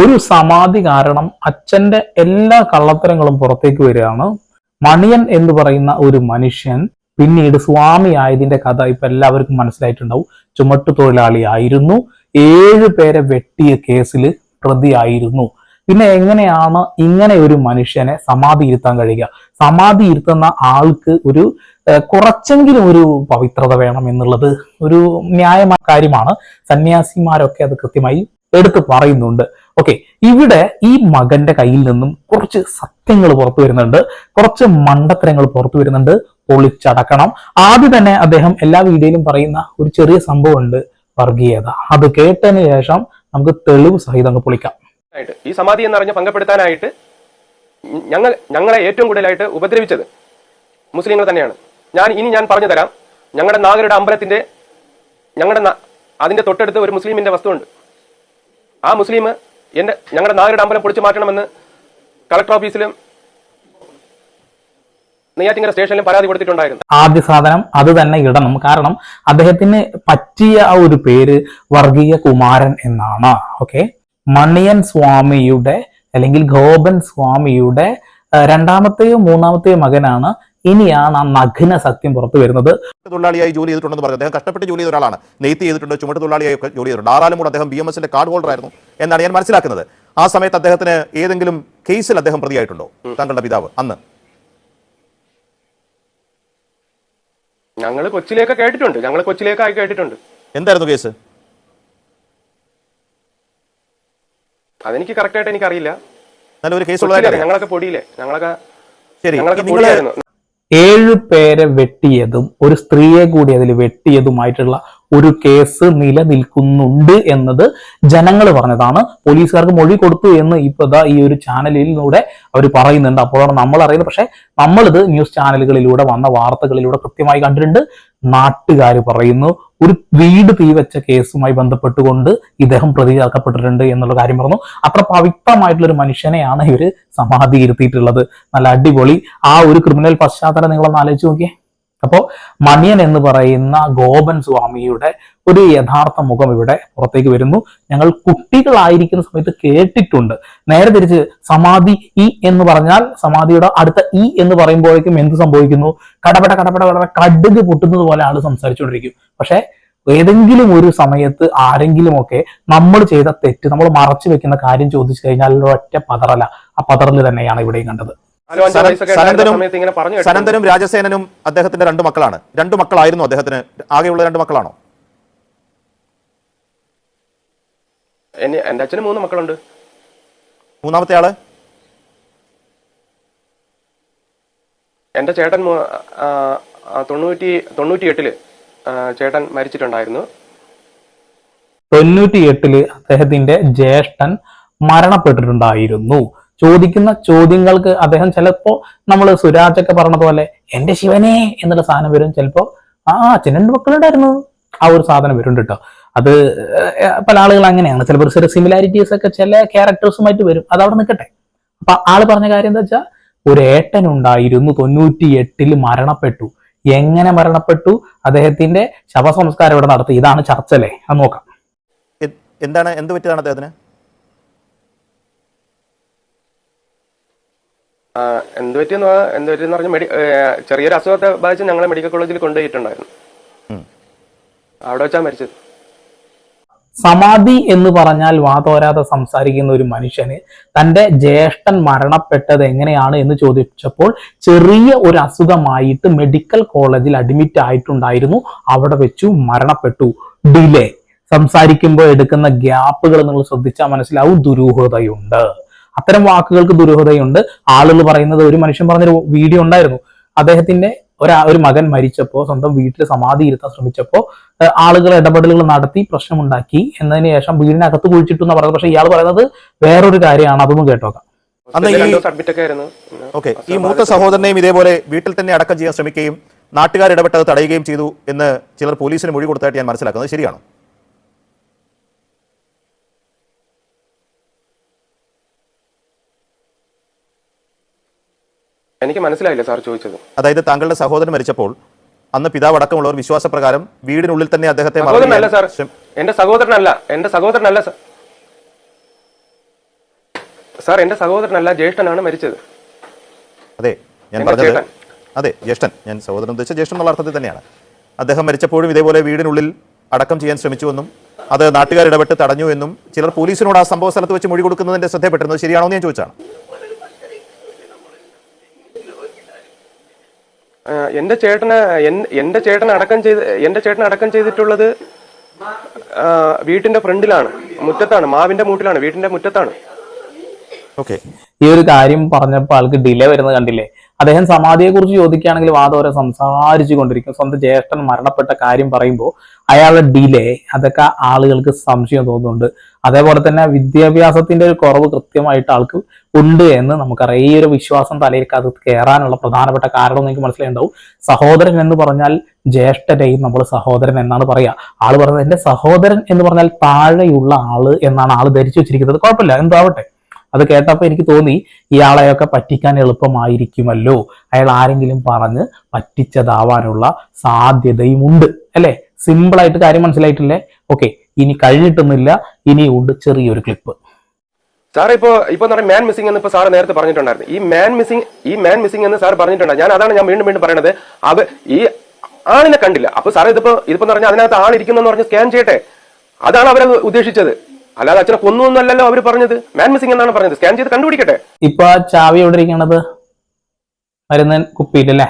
ഒരു സമാധി കാരണം അച്ഛന്റെ എല്ലാ കള്ളത്തരങ്ങളും പുറത്തേക്ക് വരികയാണ്. മണിയൻ എന്ന് പറയുന്ന ഒരു മനുഷ്യൻ പിന്നീട് സ്വാമി ആയതിന്റെ കഥ ഇപ്പൊ എല്ലാവർക്കും മനസ്സിലായിട്ടുണ്ടാവും. ചുമട്ടു തൊഴിലാളി ആയിരുന്നു. ഏഴ് പേരെ വെട്ടിയ കേസിൽ പ്രതിയായിരുന്നു. പിന്നെ എങ്ങനെയാണ് ഇങ്ങനെ ഒരു മനുഷ്യനെ സമാധി ഇരുത്താൻ കഴിയുക? സമാധി ഇരുത്തുന്ന ആൾക്ക് ഒരു കുറച്ചെങ്കിലും ഒരു പവിത്രത വേണം എന്നുള്ളത് ഒരു ന്യായമായ കാര്യമാണ്. സന്യാസിമാരൊക്കെ അത് കൃത്യമായി എടുത്തു പറയുന്നുണ്ട്. ഓക്കെ ഇവിടെ ഈ മകന്റെ കയ്യിൽ നിന്നും കുറച്ച് സത്യങ്ങൾ പുറത്തു വരുന്നുണ്ട്. കുറച്ച് മണ്ടത്തരങ്ങൾ പുറത്തു വരുന്നുണ്ട്. പൊളിച്ചടക്കണം. ആദ്യം തന്നെ അദ്ദേഹം എല്ലാ വീഡിയോയിലും പറയുന്ന ഒരു ചെറിയ സംഭവമുണ്ട് വർഗീയത. അത് കേട്ടതിന് ശേഷം നമുക്ക് തെളിവ് സഹിതം അങ്ങ് പൊളിക്കാം. ഈ സമാധി എന്നറിഞ്ഞ് പങ്കപ്പെടുത്താനായിട്ട് ഞങ്ങൾ ഞങ്ങളെ ഏറ്റവും കൂടുതലായിട്ട് ഉപദ്രവിച്ചത് മുസ്ലിങ്ങൾ തന്നെയാണ്. ഞാൻ ഇനി ഞാൻ പറഞ്ഞു തരാം. ഞങ്ങളുടെ നാഗരുടെ അമ്പലത്തിന്റെ ഞങ്ങളുടെ അതിന്റെ തൊട്ടടുത്ത് ഒരു മുസ്ലിമിന്റെ വസ്തുണ്ട് ആ മുസ്ലിം എന്റെ ഞങ്ങളുടെ നാഗരുടെ അമ്പലം പൊളിച്ചു മാറ്റണമെന്ന് കളക്ടർ ഓഫീസിലും സ്റ്റേഷനിലും പരാതി ആദ്യ സാധനം അത് തന്നെ ഇടണം. കാരണം അദ്ദേഹത്തിന് പറ്റിയ ആ ഒരു പേര് വർഗീയ കുമാരൻ എന്നാണ്. ഓക്കെ മണിയൻ സ്വാമിയുടെ അല്ലെങ്കിൽ ഗോപൻ സ്വാമിയുടെ രണ്ടാമത്തെയോ മൂന്നാമത്തെയോ മകനാണ് ഇനിയാണ് ആ നഗ്ന സത്യം പുറത്തു വരുന്നത്. തൊഴിലാളിയായി ജോലി ചെയ്തിട്ടുണ്ടെന്ന് പറഞ്ഞു. അദ്ദേഹം കഷ്ടപ്പെട്ട് ജോലി ചെയ്ത ഒരാളാണ്. നെയ്ത്ത് ചെയ്തിട്ടുണ്ട് ചുമട്ട് തൊഴിലാളിയായി ജോലി ചെയ്തിട്ടുണ്ട്. ആറാലും കൂടെ അദ്ദേഹം ബി എം എസിന്റെ കാർഡ് ഹോൾഡർ ആയിരുന്നു എന്നാണ് ഞാൻ മനസ്സിലാക്കുന്നത്. ആ സമയത്ത് അദ്ദേഹത്തിന് ഏതെങ്കിലും കേസിൽ അദ്ദേഹം പ്രതിയായിട്ടുണ്ടോ? താങ്കളുടെ പിതാവ് അന്ന്. ഞങ്ങൾ കൊച്ചിലേക്ക് കേട്ടിട്ടുണ്ട്. ഞങ്ങൾ കൊച്ചിലേക്കായി കേട്ടിട്ടുണ്ട്. എന്തായിരുന്നു കേസ് അതെനിക്ക് കറക്റ്റ് ആയിട്ട് എനിക്കറിയില്ല. നല്ല ഒരു കേസ് ഉള്ളതായിട്ട് ഞങ്ങളൊക്കെ പൊടിയില്ലേ ഞങ്ങളൊക്കെ ശരി. പൊടിയായിരുന്നു. ഏഴു പേരെ വെട്ടിയതും ഒരു സ്ത്രീയെ കൂടി അതിൽ വെട്ടിയതുമായിട്ടുള്ള ഒരു കേസ് നിലനിൽക്കുന്നുണ്ട് എന്നത് ജനങ്ങൾ പറഞ്ഞതാണ്. പോലീസുകാർക്ക് മൊഴി കൊടുത്തു എന്ന് ഇപ്പൊ ഇതാ ഈ ഒരു ചാനലിലൂടെ അവർ പറയുന്നുണ്ട്. അപ്പോഴാണ് നമ്മൾ അറിയുന്നത് പക്ഷെ നമ്മളിത് ന്യൂസ് ചാനലുകളിലൂടെ വന്ന വാർത്തകളിലൂടെ കൃത്യമായി കണ്ടിട്ടുണ്ട്. നാട്ടുകാർ പറയുന്നു ഒരു വീട് തീവച്ച കേസുമായി ബന്ധപ്പെട്ടുകൊണ്ട് ഇദ്ദേഹം പ്രതി ചേർക്കപ്പെട്ടിട്ടുണ്ട് എന്നുള്ള കാര്യം പറഞ്ഞു. അത്ര പവിത്രമായിട്ടുള്ള ഒരു മനുഷ്യനെയാണ് ഇവർ സമാധി ഇരുത്തിയിട്ടുള്ളത് നല്ല അടിപൊളി. ആ ഒരു ക്രിമിനൽ പശ്ചാത്തലം നിങ്ങളൊന്ന് ആലോചിച്ച് നോക്കിയേ. അപ്പോ മണിയൻ എന്ന് പറയുന്ന ഗോപൻ സ്വാമിയുടെ ഒരു യഥാർത്ഥ മുഖം ഇവിടെ പുറത്തേക്ക് വരുന്നു. ഞങ്ങൾ കുട്ടികളായിരിക്കുന്ന സമയത്ത് കേട്ടിട്ടുണ്ട്. നേരെ തിരിച്ച് സമാധി ഇ എന്ന് പറഞ്ഞാൽ സമാധിയുടെ അടുത്ത ഇ എന്ന് പറയുമ്പോഴേക്കും എന്ത് സംഭവിക്കുന്നു? കടപട കടപട കടപട കടുക് പൊട്ടുന്നത് പോലെ ആൾ സംസാരിച്ചുകൊണ്ടിരിക്കും. പക്ഷെ ഏതെങ്കിലും ഒരു സമയത്ത് ആരെങ്കിലും ഒക്കെ നമ്മൾ ചെയ്ത തെറ്റ് നമ്മൾ മറച്ചു വെക്കുന്ന കാര്യം ചോദിച്ചു കഴിഞ്ഞാൽ ഒറ്റ പതറല. ആ പതറൽ തന്നെയാണ് ഇവിടെയും കണ്ടത്. സനന്ദനും രാജസേനനും അദ്ദേഹത്തിന്റെ രണ്ട് മക്കളാണ്. രണ്ട് മക്കളായിരുന്നു അദ്ദേഹത്തിന്. ആകെയുള്ള രണ്ട് മക്കളാണോ? എന്റെ അച്ഛന് മൂന്ന് മക്കളുണ്ട്. മൂന്നാമത്തെ ആൾ? എന്റെ ചേട്ടൻ തൊണ്ണൂറ്റി തൊണ്ണൂറ്റി എട്ടിൽ ചേട്ടൻ മരിച്ചിട്ടുണ്ടായിരുന്നു. തൊണ്ണൂറ്റി എട്ടിൽ അദ്ദേഹത്തിന്റെ ജ്യേഷ്ഠൻ മരണപ്പെട്ടിട്ടുണ്ടായിരുന്നു. ചോദിക്കുന്ന ചോദ്യങ്ങൾക്ക് അദ്ദേഹം ചിലപ്പോ നമ്മൾ സുരാജൊക്കെ പറഞ്ഞ പോലെ എന്റെ ശിവനെ എന്നുള്ള സാധനം വരും ചിലപ്പോ. ആ രണ്ട് മക്കളുണ്ടായിരുന്നു. ആ ഒരു സാധനം വരുന്നുണ്ട് കേട്ടോ. അത് പല ആളുകൾ അങ്ങനെയാണ്. ചിലപ്പോൾ ചെറിയ സിമിലാരിറ്റീസ് ഒക്കെ ചില ക്യാരക്ടേഴ്സുമായിട്ട് വരും. അത് അവിടെ നിൽക്കട്ടെ അപ്പൊ ആൾ പറഞ്ഞ കാര്യം എന്താ വെച്ചാൽ ഒരു ഏട്ടൻ ഉണ്ടായിരുന്നു തൊണ്ണൂറ്റി എട്ടിൽ മരണപ്പെട്ടു. എങ്ങനെ മരണപ്പെട്ടു? അദ്ദേഹത്തിന്റെ ശവസംസ്കാരം ഇവിടെ നടത്തി. ഇതാണ് ചർച്ചല്ലേ? അത് നോക്കാം. എന്താണ് എന്ത് പറ്റിയതാണ് അദ്ദേഹത്തിന്? എന്ത് പറ്റിയെന്ന് എന്ന് എന്ത് പറ്റിയെന്ന് പറഞ്ഞാൽ മെഡി ചെറിയൊരു അസുഖത്തെ ബാധിച്ച് ഞങ്ങളെ മെഡിക്കൽ കോളേജിൽ കൊണ്ടുപോയിട്ടുണ്ടായിരുന്നു. അവിടെ വെച്ചാ മരിച്ചത്. സമാധി എന്ന് പറഞ്ഞാൽ വാതോരാതെ സംസാരിക്കുന്ന ഒരു മനുഷ്യന് തന്റെ ജ്യേഷ്ഠൻ മരണപ്പെട്ടത് എങ്ങനെയാണ് എന്ന് ചോദിച്ചപ്പോൾ ചെറിയ ഒരു അസുഖമായിട്ട് മെഡിക്കൽ കോളേജിൽ അഡ്മിറ്റ് ആയിട്ടുണ്ടായിരുന്നു. അവിടെ വെച്ചു മരണപ്പെട്ടു. ഡിലേ. സംസാരിക്കുമ്പോൾ എടുക്കുന്ന ഗ്യാപ്പുകൾ നിങ്ങൾ ശ്രദ്ധിച്ചാൽ മനസ്സിലാവും ദുരൂഹതയുണ്ട്. അത്തരം വാക്കുകൾക്ക് ദുരൂഹതയുണ്ട്. ആളുകൾ പറയുന്നത് ഒരു മനുഷ്യൻ പറഞ്ഞൊരു വീഡിയോ ഉണ്ടായിരുന്നു. അദ്ദേഹത്തിന്റെ ഒരു ഒരു മകൻ മരിച്ചപ്പോൾ സ്വന്തം വീട്ടിൽ സമാധി ഇരുത്താൻ ശ്രമിച്ചപ്പോൾ ആളുകൾ ഇടപെടലുകൾ നടത്തി പ്രശ്നമുണ്ടാക്കി. എന്നതിന് ശേഷം വീടിനകത്ത് കുഴിച്ചിട്ടു എന്ന് പറയുന്നത് പക്ഷേ ഇയാൾ പറയുന്നത് വേറൊരു കാര്യമാണ്. അതൊന്നും കേട്ടോക്കാം ഓക്കെ. ഈ മൂത്ത സഹോദരനെയും ഇതേപോലെ വീട്ടിൽ തന്നെ അടക്കം ചെയ്യാൻ ശ്രമിക്കുകയും നാട്ടുകാർ ഇടപെട്ടത് തടയുകയും ചെയ്തു എന്ന് ചിലർ പോലീസിന് മൊഴി കൊടുത്തായിട്ട് ഞാൻ മനസ്സിലാക്കുന്നത്. ശരിയാണോ? എനിക്ക് മനസ്സിലായില്ല സാർ ചോദിച്ചത്. അതായത് താങ്കളുടെ സഹോദരൻ മരിച്ചപ്പോൾ അന്ന് പിതാവ് അടക്കമുള്ളവർ വിശ്വാസപ്രകാരം വീടിനുള്ളിൽ തന്നെ അദ്ദേഹത്തെ സഹോദരനല്ല സാർ. എന്റെ സഹോദരനല്ല. എന്റെ സഹോദരനല്ല സാർ സാർ എന്റെ സഹോദരനല്ല ജ്യേഷ്ഠനാണ് മരിച്ചത്. അതെ ഞാൻ പറഞ്ഞത് അതെ ജ്യേഷ്ഠൻ. ഞാൻ സഹോദരൻ ഉദ്ദേശിച്ച ജ്യേഷ്ഠൻ എന്നുള്ള അർത്ഥത്തിൽ തന്നെയാണ്. അദ്ദേഹം മരിച്ചപ്പോഴും ഇതേപോലെ വീടിനുള്ളിൽ അടക്കം ചെയ്യാൻ ശ്രമിച്ചുവെന്നും അത് നാട്ടുകാർ ഇടപെട്ട് തടഞ്ഞു എന്നും ചിലർ പോലീസിനോട് ആ സംഭവ സ്ഥലത്ത് വെച്ച് മൊഴി കൊടുക്കുന്നതിന്റെ ശ്രദ്ധപ്പെട്ടിരുന്നത് ശരിയാണോ എന്ന് ഞാൻ ചോദിച്ചാണ് എന്റെ ചേട്ടന് എന്റെ ചേട്ടൻ അടക്കം ചെയ്ത് എന്റെ ചേട്ടൻ അടക്കം ചെയ്തിട്ടുള്ളത് വീട്ടിന്റെ ഫ്രണ്ടിലാണ് മുറ്റത്താണ് മാവിന്റെ മൂട്ടിലാണ് വീട്ടിന്റെ മുറ്റത്താണ്. ഓക്കെ. ഈ ഒരു കാര്യം പറഞ്ഞപ്പോൾ ആൾക്ക് ഡിലേ വരുന്നത് കണ്ടില്ലേ? അദ്ദേഹം സമാധിയെ കുറിച്ച് ചോദിക്കുകയാണെങ്കിൽ വാദവരെ സംസാരിച്ചു കൊണ്ടിരിക്കും സ്വന്തം ജ്യേഷ്ഠൻ മരണപ്പെട്ട കാര്യം പറയുമ്പോൾ അയാളുടെ ഡിലേ അതൊക്കെ ആളുകൾക്ക് സംശയം തോന്നുന്നുണ്ട്. അതേപോലെ തന്നെ വിദ്യാഭ്യാസത്തിന്റെ ഒരു കുറവ് കൃത്യമായിട്ട് ആൾക്ക് ഉണ്ട് എന്ന് നമുക്കറിയാം. ഈ ഒരു വിശ്വാസം തലയിലേക്ക് അത് കയറാനുള്ള പ്രധാനപ്പെട്ട കാരണം നിങ്ങൾക്ക് മനസ്സിലായിട്ടുണ്ടാവും സഹോദരൻ എന്ന് പറഞ്ഞാൽ ജ്യേഷ്ഠരെയും നമ്മൾ സഹോദരൻ എന്നാണ് പറയുക. ആൾ പറയുന്നത് എന്റെ സഹോദരൻ എന്ന് പറഞ്ഞാൽ താഴെയുള്ള ആൾ എന്നാണ് ആൾ ധരിച്ചു വെച്ചിരിക്കുന്നത്. കുഴപ്പമില്ല എന്താവട്ടെ. അത് കേട്ടപ്പോൾ എനിക്ക് തോന്നി ഇയാളെയൊക്കെ പറ്റിക്കാൻ എളുപ്പമായിരിക്കുമല്ലോ. അയാൾ ആരെങ്കിലും പറഞ്ഞ് പറ്റിച്ചതാവാനുള്ള സാധ്യതയും ഉണ്ട് അല്ലേ സിമ്പിളായിട്ട് കാര്യം മനസ്സിലായിട്ടില്ലേ? ഓക്കെ ഇനി കഴിഞ്ഞിട്ടൊന്നുമില്ല. ഉണ്ട് ചെറിയൊരു ക്ലിപ്പ് സാർ ഇപ്പോ ഇപ്പൊ എന്ന് മാൻ മിസ്സിംഗ് എന്ന് ഇപ്പൊ സാർ നേരത്തെ പറഞ്ഞിട്ടുണ്ടായിരുന്നു. ഈ മാൻ മിസ്സിംഗ് ഈ മാൻ മിസ്സിംഗ് എന്ന് സാർ പറഞ്ഞിട്ടുണ്ട്? ഞാൻ അതാണ് ഞാൻ വീണ്ടും വീണ്ടും പറയുന്നത് അത് ഈ ആളിനെ കണ്ടില്ല. അപ്പോൾ സാർ ഇതിപ്പോ ഇതിപ്പോ എന്ന് പറഞ്ഞാൽ അതിനകത്ത് ആളിരിക്കുന്നു പറഞ്ഞ് സ്കാൻ ചെയ്യട്ടെ. അതാണ് അവരത് ഉദ്ദേശിച്ചത്. അല്ലാതെ അച്ഛനെ കൊന്നു എന്നല്ലല്ലോ അവർ പറഞ്ഞത്. മാൻ മിസ്സിംഗ് എന്നാണ് പറഞ്ഞത്. സ്കാൻ ചെയ്ത് കണ്ടുപിടിക്കട്ടെ. ഇപ്പൊ ചാവി എവിടെ ഇരിക്കണത്? മരുന്ന് കുപ്പിയിലല്ലേ?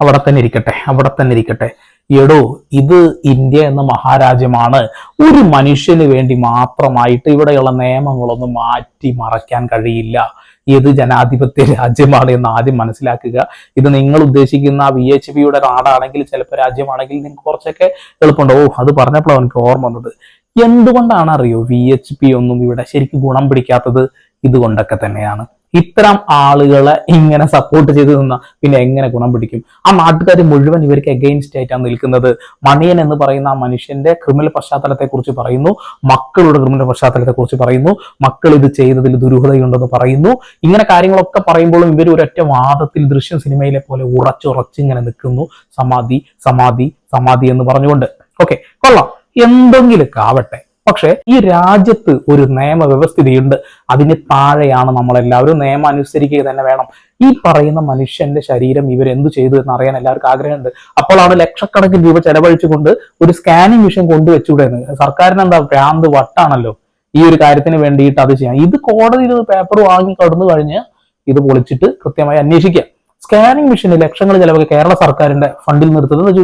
അവിടെ തന്നെ ഇരിക്കട്ടെ അവിടെ തന്നെ ഇരിക്കട്ടെ. എടോ ഇത് ഇന്ത്യ എന്ന മഹാരാജ്യമാണ്. ഒരു മനുഷ്യന് വേണ്ടി മാത്രമായിട്ട് ഇവിടെയുള്ള നിയമങ്ങളൊന്നും മാറ്റി മറയ്ക്കാൻ കഴിയില്ല. ഇത് ജനാധിപത്യ രാജ്യമാണ് എന്ന് ആദ്യം മനസ്സിലാക്കുക. ഇത് നിങ്ങൾ ഉദ്ദേശിക്കുന്ന വി എച്ച് പിയുടെ നാടാണെങ്കിൽ ചിലപ്പോൾ രാജ്യമാണെങ്കിൽ നിങ്ങൾക്ക് കുറച്ചൊക്കെ എളുപ്പമുണ്ട്. ഓ അത് പറഞ്ഞപ്പോൾ എനിക്ക് ഓർമ്മ വന്നത്. എന്തുകൊണ്ടാണ് അറിയോ വി എച്ച് പി ഒന്നും ഇവിടെ ശരിക്കും ഗുണം പിടിക്കാത്തത് ഇതുകൊണ്ടൊക്കെ തന്നെയാണ്. ഇത്തരം ആളുകളെ ഇങ്ങനെ സപ്പോർട്ട് ചെയ്ത് നിന്ന പിന്നെ എങ്ങനെ ഗുണം പിടിക്കും? ആ നാട്ടുകാർ മുഴുവൻ ഇവർക്ക് എഗെയിൻസ്റ്റ് ആയിട്ടാണ് നിൽക്കുന്നത്. മണിയൻ എന്ന് പറയുന്ന ആ മനുഷ്യന്റെ ക്രിമിനൽ പശ്ചാത്തലത്തെ കുറിച്ച് പറയുന്നു. മക്കളുടെ ക്രിമിനൽ പശ്ചാത്തലത്തെ കുറിച്ച് പറയുന്നു. മക്കൾ ഇത് ചെയ്തതിൽ ദുരൂഹതയുണ്ടെന്ന് പറയുന്നു. ഇങ്ങനെ കാര്യങ്ങളൊക്കെ പറയുമ്പോഴും ഇവർ ഒരൊറ്റ വാദത്തിൽ ദൃശ്യം സിനിമയിലെ പോലെ ഉറച്ചുറച്ച് ഇങ്ങനെ നിൽക്കുന്നു. സമാധി സമാധി സമാധി എന്ന് പറഞ്ഞുകൊണ്ട്. ഓക്കെ കൊള്ളാം. എന്തെങ്കിലുമൊക്കെ ആവട്ടെ. പക്ഷെ ഈ രാജ്യത്ത് ഒരു നിയമവ്യവസ്ഥിതിയുണ്ട്. അതിന് താഴെയാണ് നമ്മളെല്ലാവരും നിയമം അനുസരിക്കുക തന്നെ വേണം. ഈ പറയുന്ന മനുഷ്യന്റെ ശരീരം ഇവരെന്തു ചെയ്തു എന്ന് അറിയാൻ എല്ലാവർക്കും ആഗ്രഹമുണ്ട്. അപ്പോഴാണ് ലക്ഷക്കണക്കിന് രൂപ ചെലവഴിച്ചുകൊണ്ട് ഒരു സ്കാനിങ് മിഷൻ കൊണ്ടുവച്ചുകൂടെ എന്ന്. സർക്കാരിന് എന്താ ഭ്രാന്ത് വട്ടാണല്ലോ ഈ ഒരു കാര്യത്തിന് വേണ്ടിയിട്ട് അത് ചെയ്യാം ഇത് കോടതിയിൽ പേപ്പർ വാങ്ങി കടന്നു കഴിഞ്ഞ് ഇത് പൊളിച്ചിട്ട് കൃത്യമായി അന്വേഷിക്കുക സ്കാനിങ് മിഷന് ലക്ഷങ്ങൾ ചിലവൊക്കെ കേരള സർക്കാരിന്റെ ഫണ്ടിൽ നിർത്തുന്നത്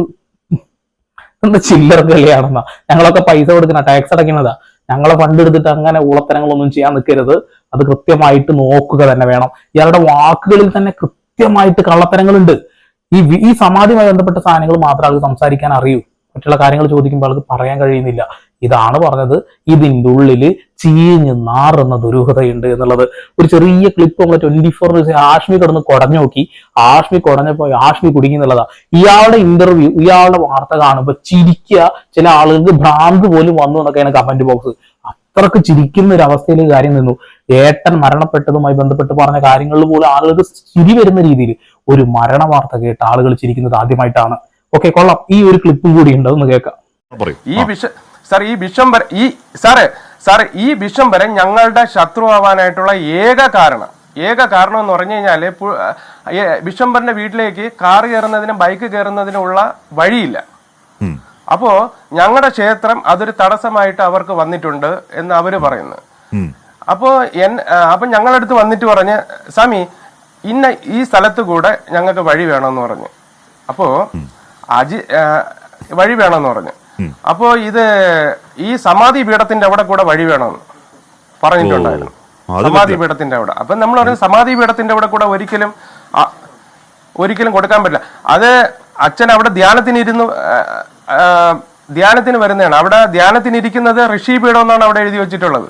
എന്താ ചില്ലറ കളിയാണെന്നാ. ഞങ്ങളൊക്കെ പൈസ കൊടുക്കുന്ന ടാക്സ് അടയ്ക്കുന്നതാ. ഞങ്ങളെ ഫണ്ട് എടുത്തിട്ട് അങ്ങനെ ഊളത്തരങ്ങളൊന്നും ചെയ്യാൻ നിൽക്കരുത് അത് കൃത്യമായിട്ട് നോക്കുക തന്നെ വേണം. ഇയാളുടെ വാക്കുകളിൽ തന്നെ കൃത്യമായിട്ട് കള്ളത്തരങ്ങളുണ്ട്. ഈ ഈ സമാധിയുമായി ബന്ധപ്പെട്ട സാധനങ്ങൾ മാത്രം ആൾക്ക് സംസാരിക്കാൻ അറിയൂ. മറ്റുള്ള കാര്യങ്ങൾ ചോദിക്കുമ്പോൾ ആൾക്ക് പറയാൻ കഴിയുന്നില്ല. ഇതാണ് പറഞ്ഞത്. ഇതിന്റെ ഉള്ളിൽ ചീഞ്ഞ് നാറുന്ന ദുരൂഹതയുണ്ട് എന്നുള്ളത്. ഒരു ചെറിയ ക്ലിപ്പ് നമ്മൾ ട്വന്റി ഫോർ ആഷ്മി കിടന്ന് കുടഞ്ഞു നോക്കി. ആഷ്മി കുടഞ്ഞപ്പോ ആഷ്മി കുടുങ്ങി എന്നുള്ളതാ. ഇയാളുടെ ഇന്റർവ്യൂ ഇയാളുടെ വാർത്ത കാണുമ്പോൾ ചിരിക്കുക ചില ആളുകൾക്ക് ഭ്രാന്ത് പോലും വന്നു എന്നൊക്കെയാണ് കമന്റ് ബോക്സ് അത്രയ്ക്ക് ചിരിക്കുന്ന ഒരു അവസ്ഥയിലേക്ക് കാര്യം നിന്നു. ഏട്ടൻ മരണപ്പെട്ടതുമായി ബന്ധപ്പെട്ട് പറഞ്ഞ കാര്യങ്ങളിൽ പോലും ആളുകൾക്ക് ചിരി വരുന്ന രീതിയിൽ ഒരു മരണ വാർത്ത കേട്ട് ആളുകൾ ചിരിക്കുന്നത് ആദ്യമായിട്ടാണ്. ഓക്കെ കൊള്ളാം. ഈ ഒരു ക്ലിപ്പും കൂടി ഉണ്ട് ഒന്ന് കേൾക്കാം. പറയൂ. ഈ വിഷ സാർ ഈ വിഷം വരെ ഈ സാറ് സാറ് ഈ വിഷം വരെ ഞങ്ങളുടെ ശത്രു ആവാനായിട്ടുള്ള ഏക കാരണം ഏക കാരണം എന്ന് പറഞ്ഞു കഴിഞ്ഞാൽ വിഷംബറിന്റെ വീട്ടിലേക്ക് കാർ കയറുന്നതിനും ബൈക്ക് കയറുന്നതിനുള്ള വഴിയില്ല. അപ്പോ ഞങ്ങളുടെ ക്ഷേത്രം അതൊരു തടസ്സമായിട്ട് അവർക്ക് വന്നിട്ടുണ്ട് എന്ന് അവർ പറയുന്നു. അപ്പോ എൻ അപ്പൊ ഞങ്ങളടുത്ത് വന്നിട്ട് പറഞ്ഞ് സ്വാമി ഇന്ന ഈ സ്ഥലത്ത് കൂടെ ഞങ്ങൾക്ക് വഴി വേണമെന്ന് പറഞ്ഞു. അപ്പോ അജി വഴി വേണമെന്ന് പറഞ്ഞു. അപ്പോ ഇത് ഈ സമാധി പീഠത്തിന്റെ അവിടെ കൂടെ വഴി വേണം പറഞ്ഞിട്ടുണ്ടായിരുന്നു. സമാധി പീഠത്തിന്റെ അവിടെ. അപ്പൊ നമ്മൾ പറയുന്നത് സമാധി പീഠത്തിന്റെ അവിടെ കൂടെ ഒരിക്കലും ഒരിക്കലും കൊടുക്കാൻ പറ്റില്ല. അത് അച്ഛൻ അവിടെ ധ്യാനത്തിനിരുന്നു ഇരുന്ന് ധ്യാനത്തിന് വരുന്നതാണ്. അവിടെ ധ്യാനത്തിനിരിക്കുന്നത് ഋഷി പീഠം എന്നാണ് അവിടെ എഴുതി വെച്ചിട്ടുള്ളത്.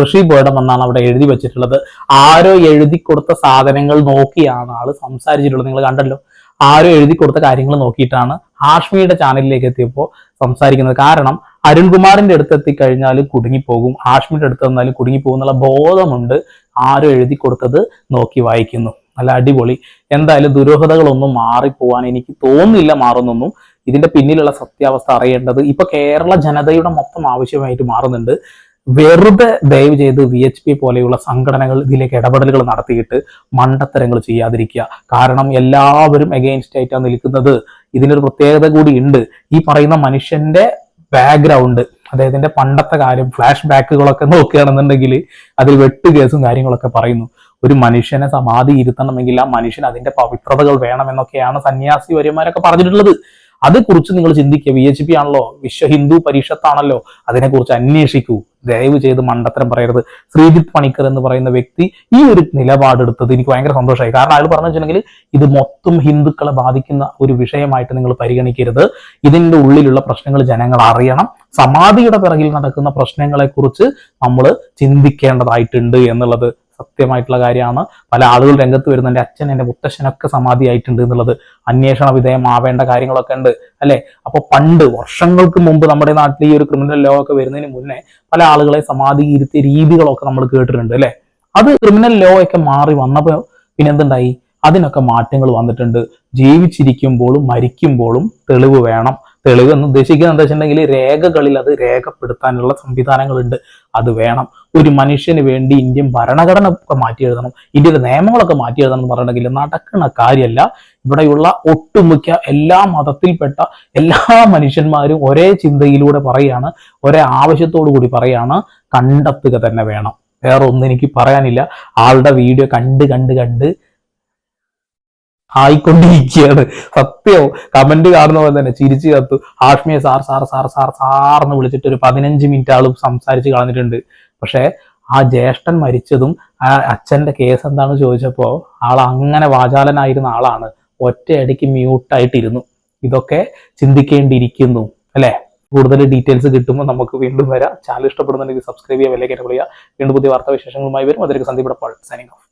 ഋഷി പീഠം എന്നാണ് അവിടെ എഴുതി വെച്ചിട്ടുള്ളത്. ആരോ എഴുതി കൊടുത്ത സാധനങ്ങൾ നോക്കിയാണ് ആൾ സംസാരിച്ചിട്ടുള്ളത്. നിങ്ങൾ കണ്ടല്ലോ. ആരോ എഴുതി കൊടുത്ത കാര്യങ്ങൾ നോക്കിയിട്ടാണ് ഹാഷ്മിയുടെ ചാനലിലേക്ക് എത്തിയപ്പോൾ സംസാരിക്കുന്നത്. കാരണം അരുൺകുമാറിന്റെ അടുത്ത് എത്തിക്കഴിഞ്ഞാൽ കുടുങ്ങിപ്പോകും. ഹാഷ്മിയുടെ അടുത്ത് വന്നാലും കുടുങ്ങിപ്പോകും എന്നുള്ള ബോധമുണ്ട് ആരും എഴുതി കൊടുത്തത് നോക്കി വായിക്കുന്നു. നല്ല അടിപൊളി. എന്തായാലും ദുരൂഹതകളൊന്നും മാറിപ്പോവാൻ എനിക്ക് തോന്നുന്നില്ല മാറുന്നൊന്നും. ഇതിന്റെ പിന്നിലുള്ള സത്യാവസ്ഥ അറിയേണ്ടത് ഇപ്പൊ കേരള ജനതയുടെ മൊത്തം ആവശ്യമായിട്ട് മാറുന്നുണ്ട്. വെറുതെ ദയവ് ചെയ്ത് വി എച്ച് പി പോലെയുള്ള സംഘടനകൾ ഇതിലേക്ക് ഇടപെടലുകൾ നടത്തിയിട്ട് മണ്ടത്തരങ്ങൾ ചെയ്യാതിരിക്കുക. കാരണം എല്ലാവരും എഗെയിൻസ്റ്റ് ആയിട്ടാണ് നിൽക്കുന്നത്. ഇതിനൊരു പ്രത്യേകത കൂടി ഉണ്ട്. ഈ പറയുന്ന മനുഷ്യന്റെ ബാക്ക്ഗ്രൗണ്ട് അദ്ദേഹത്തിന്റെ പണ്ടത്തെ കാര്യം ഫ്ലാഷ് ബാക്കുകളൊക്കെ നോക്കുകയാണെന്നുണ്ടെങ്കിൽ അതിൽ വെട്ട് കേസും കാര്യങ്ങളൊക്കെ പറയുന്നു. ഒരു മനുഷ്യനെ സമാധി ഇരുത്തണമെങ്കിൽ ആ മനുഷ്യൻ അതിന്റെ പവിത്രതകൾ വേണമെന്നൊക്കെയാണ് സന്യാസി വര്യന്മാരൊക്കെ പറഞ്ഞിട്ടുള്ളത്. അതേക്കുറിച്ച് നിങ്ങൾ ചിന്തിക്കുക. വി എച്ച് പി ആണല്ലോ. വിശ്വ ഹിന്ദു പരിഷത്താണല്ലോ. അതിനെക്കുറിച്ച് അന്വേഷിക്കൂ. ദയവ് ചെയ്ത് മണ്ടത്തരം പറയരുത്. ശ്രീജിത്ത് പണിക്കർ എന്ന് പറയുന്ന വ്യക്തി ഈ ഒരു നിലപാടെടുത്തത് എനിക്ക് ഭയങ്കര സന്തോഷമായി. കാരണം അയാൾ പറഞ്ഞു വെച്ചിട്ടുണ്ടെങ്കിൽ ഇത് മൊത്തം ഹിന്ദുക്കളെ ബാധിക്കുന്ന ഒരു വിഷയമായിട്ട് നിങ്ങൾ പരിഗണിക്കരുത്. ഇതിന്റെ ഉള്ളിലുള്ള പ്രശ്നങ്ങൾ ജനങ്ങൾ അറിയണം. സമാധിയുടെ പിറകിൽ നടക്കുന്ന പ്രശ്നങ്ങളെക്കുറിച്ച് നമ്മൾ ചിന്തിക്കേണ്ടതായിട്ടുണ്ട് എന്നുള്ളത് സത്യമായിട്ടുള്ള കാര്യമാണ്. പല ആളുകൾ രംഗത്ത് വരുന്ന എന്റെ അച്ഛൻ എന്റെ മുത്തശ്ശനൊക്കെ സമാധിയായിട്ടുണ്ട് എന്നുള്ളത് അന്വേഷണ വിധേയമാവേണ്ട കാര്യങ്ങളൊക്കെ ഉണ്ട് അല്ലെ? അപ്പൊ പണ്ട് വർഷങ്ങൾക്ക് മുമ്പ് നമ്മുടെ നാട്ടിൽ ഈ ഒരു ക്രിമിനൽ ലോ ഒക്കെ വരുന്നതിന് മുന്നേ പല ആളുകളെ സമാധി ഇരുത്തിയ രീതികളൊക്കെ നമ്മൾ കേട്ടിട്ടുണ്ട് അല്ലെ? അത് ക്രിമിനൽ ലോ ഒക്കെ മാറി വന്നപ്പോൾ പിന്നെ എന്തുണ്ടായി? അതിനൊക്കെ മാറ്റങ്ങൾ വന്നിട്ടുണ്ട്. ജീവിച്ചിരിക്കുമ്പോഴും മരിക്കുമ്പോഴും തെളിവ് വേണം. തെളിവ് എന്ന് ഉദ്ദേശിക്കുന്നത് എന്താ വെച്ചിട്ടുണ്ടെങ്കിൽ രേഖകളിൽ അത് രേഖപ്പെടുത്താനുള്ള സംവിധാനങ്ങളുണ്ട്. അത് വേണം. ഒരു മനുഷ്യന് വേണ്ടി ഇന്ത്യൻ ഭരണഘടന ഒക്കെ മാറ്റി എഴുതണം. ഇന്ത്യയുടെ നിയമങ്ങളൊക്കെ മാറ്റി എഴുതണം എന്ന് പറഞ്ഞിട്ടുണ്ടെങ്കിൽ നടക്കുന്ന കാര്യമല്ല. ഇവിടെയുള്ള ഒട്ടുമിക്ക എല്ലാ മതത്തിൽപ്പെട്ട എല്ലാ മനുഷ്യന്മാരും ഒരേ ചിന്തയിലൂടെ പറയാണ്. ഒരേ ആവശ്യത്തോടു കൂടി പറയാണ്. കണ്ടെത്തുക തന്നെ വേണം. വേറെ ഒന്നും എനിക്ക് പറയാനില്ല. ആളുടെ വീഡിയോ കണ്ട് കണ്ട് കണ്ട് ആയിക്കൊണ്ടിരിക്കുകയാണ്. സത്യം. കമന്റ് കാണുന്ന പോലെ തന്നെ ചിരിച്ചു കത്തു. Ashmiya sir sir sir sir sir എന്ന് വിളിച്ചിട്ട് ഒരു പതിനഞ്ച് മിനിറ്റ് ആളും സംസാരിച്ച് കളഞ്ഞിട്ടുണ്ട്. പക്ഷെ ആ ജ്യേഷ്ഠൻ മരിച്ചതും ആ അച്ഛന്റെ കേസ് എന്താണെന്ന് ചോദിച്ചപ്പോ ആൾ അങ്ങനെ വാചാലനായിരുന്ന ആളാണ്. ഒറ്റയടിക്ക് മ്യൂട്ടായിട്ടിരുന്നു ഇതൊക്കെ ചിന്തിക്കേണ്ടിയിരിക്കുന്നു. അല്ലെ? കൂടുതൽ ഡീറ്റെയിൽസ് കിട്ടുമ്പോൾ നമുക്ക് വീണ്ടും വരാം. ചാനൽ ഇഷ്ടപ്പെടുന്നുണ്ടെങ്കിൽ സബ്സ്ക്രൈബ് ചെയ്യുക വിളിക്കുക വീണ്ടും പുതിയ വാർത്താ വിശേഷങ്ങളുമായി വരും. അതിലേക്ക് സന്ദീപ് സൈനിങ് ഓഫ്